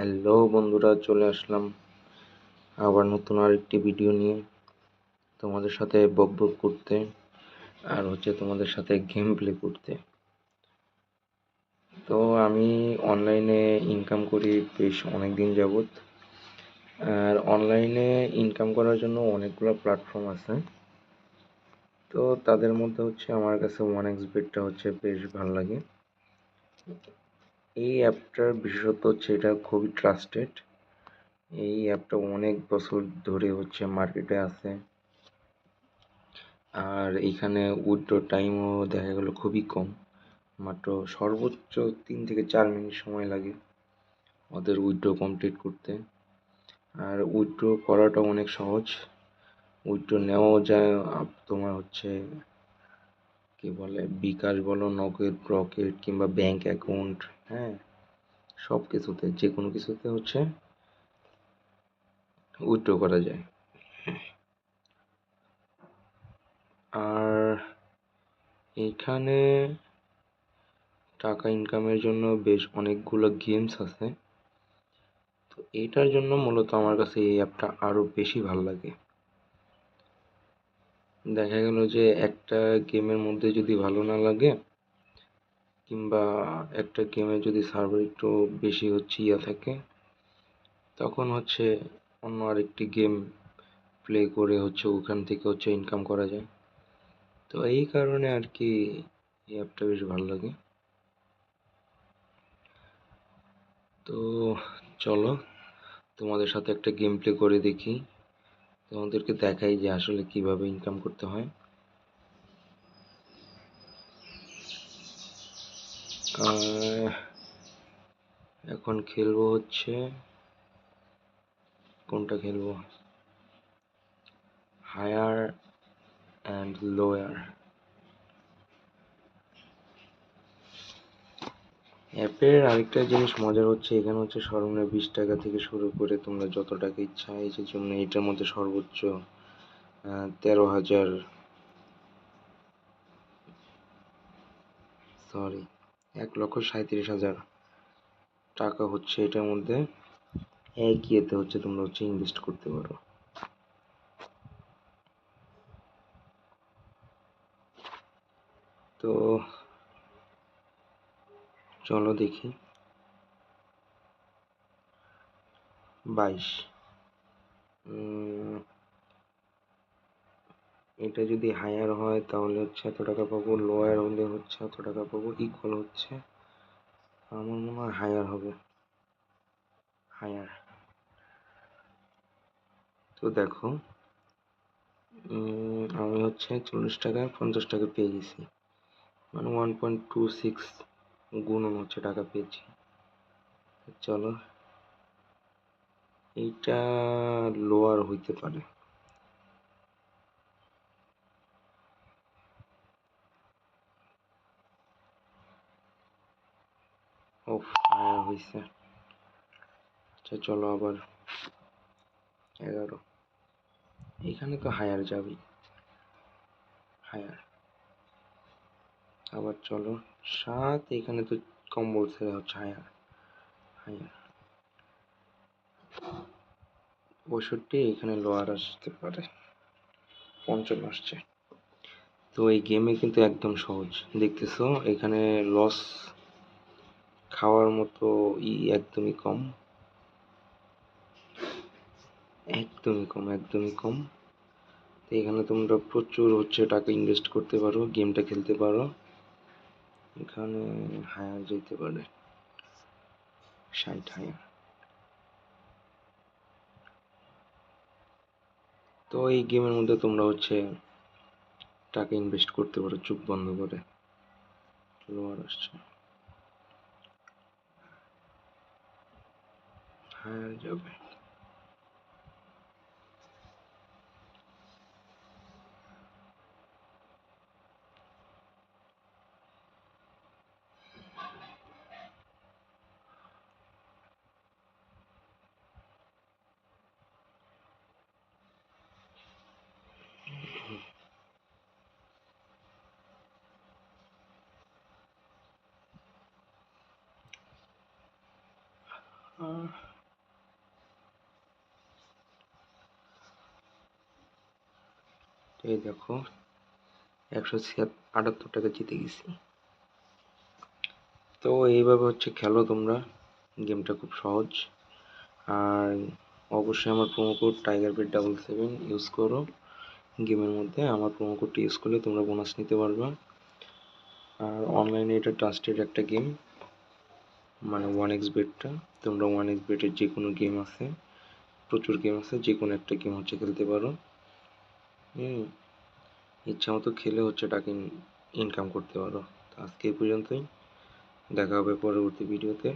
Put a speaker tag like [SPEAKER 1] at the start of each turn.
[SPEAKER 1] Hello বন্ধুরা, চলে আসলাম আবার নতুন আরেকটি ভিডিও নিয়ে তোমাদের সাথে বক বক করতে আর হচ্ছে তোমাদের সাথে গেম প্লে করতে। তো আমি অনলাইনে ইনকাম করি বেশ অনেক দিন যাবৎ। আর অনলাইনে ইনকাম করার জন্য অনেকগুলো প্ল্যাটফর্ম আছে। তো তাদের মধ্যে হচ্ছে আমার কাছে ওয়ান এক্স বেটটা হচ্ছে বেশ ভালো লাগে। এই অ্যাপটার বিশেষত্ব হচ্ছে এটা খুবই ট্রাস্টেড এই অ্যাপটা অনেক বছর ধরে হচ্ছে মার্কেটে আছে। আর এখানে উইথড্র টাইমও দেখা গেলো খুবই কম। মাত্র সর্বোচ্চ তিন থেকে চার মিনিট সময় লাগে ওদের উইথড্র কমপ্লিট করতে। আর উইথড্র করাটা অনেক সহজ। উইথড্র নেওয়াও যায় তোমার হচ্ছে কি বলে, বিকাশ বলো, নগদ, রকেট কিংবা ব্যাংক অ্যাকাউন্ট হ্যাঁ? সব কিছুতে যে কোনো কিছুতে হচ্ছে উইথড্র করা যায়। আর এখানে টাকা ইনকামের জন্য বেশ অনেকগুলো গেমস আছে। তো এটার জন্য মূলত আমার কাছে এই অ্যাপটা আরও বেশি ভালো লাগে। দেখা গেল যে একটা গেমের মধ্যে যদি ভালো না লাগে, কিংবা একটা গেমে যদি সার্ভার একটু বেশি হচ্ছে, ইয়া থাকে, তখন হচ্ছে অন্য আরেকটি গেম প্লে করে হচ্ছে ওখান থেকে হচ্ছে ইনকাম করা যায়। তো এই কারণে আর কি এই অ্যাপটা বেশ ভালো লাগে। তো চলো তোমাদের সাথে একটা গেম প্লে করে দেখি। তোমাদেরকে দেখাই যে আসলে কীভাবে ইনকাম করতে হয়। এখন খেলব হচ্ছে, কোনটা খেলব? হায়ার অ্যান্ড লোয়ার অ্যাপের আরেকটা জিনিস মজার হচ্ছে, এখানে হচ্ছে সর্বনিম্ন বিশ টাকা থেকে শুরু করে তোমরা যত টাকা ইচ্ছা এই যে এটার মধ্যে সর্বোচ্চ তেরো হাজার সরি এক লক্ষ সাঁত্রিশ হাজার টাকা হচ্ছে এটার মধ্যে। এক ইয়েতে হচ্ছে তোমরা হচ্ছে ইনভেস্ট করতে পারো। তো চলো দেখি। বাইশ। এটা যদি হায়ার হয় তাহলে হচ্ছে এত টাকা পাবো লোয়ার হলে হচ্ছে এত টাকা পাবো ইকুয়াল হচ্ছে, আমার মনে হয় হায়ার হবে। হায়ার। তো দেখো আমি হচ্ছে চল্লিশ টাকায় পঞ্চাশ টাকা পেয়ে গেছি। মানে ওয়ান পয়েন্ট টু সিক্স গুণন হচ্ছে টাকা পেয়েছি। চলো, এইটা লোয়ার হইতে পারে। ও হয়েছে আচ্ছা চলো আবার এগারো। এখানে তো হায়ার যাবেই। হায়ার আবার চলো। সাত, এখানে তো কম বলছে হচ্ছে হায়ার হায়ার পঁয়ষট্টি, এখানে লোয়ার আসতে পারে। পঞ্চান্ন আসছে। তো এই গেমে কিন্তু একদম সহজ। দেখতেছো, এখানে লস খাওয়ার মতো ই একদমই কম। একদমই কম একদমই কম। তো এখানে তোমরা প্রচুর হচ্ছে টাকা ইনভেস্ট করতে পারো গেমটা খেলতে পারো। এখানে হায়ার যেতে পারে। ষাট হায়ার। তো এই গেমের মধ্যে তোমরা হচ্ছে টাকা ইনভেস্ট করতে পারো, চোখ বন্ধ করে। লোয়ার আসছে হায়ার যাবে। এই দেখো, একশো আটাত্তর টাকা জিতে গেছি। তো এইভাবে হচ্ছে খেলো তোমরা, গেমটা খুব সহজ। আর অবশ্যই আমার promo code tiger bed double seven use করো। গেমের মধ্যে আমার প্রোমো কোডটি ইউজ করলে তোমরা বোনাস নিতে পারবে। আর অনলাইনে এটা ট্রাস্টেড একটা গেম মানে ওয়ান এক্স বেটটা তোমরা ওয়ান এক্স বেটের যে কোনো গেম আছে, প্রচুর গেম আছে যে কোনো একটা গেম হচ্ছে খেলতে পারো। হুম, ইচ্ছা মতো খেলে হচ্ছে টাকা ইনকাম করতে পারো। আজকে এই পর্যন্তই, দেখা হবে পরবর্তী ভিডিওতে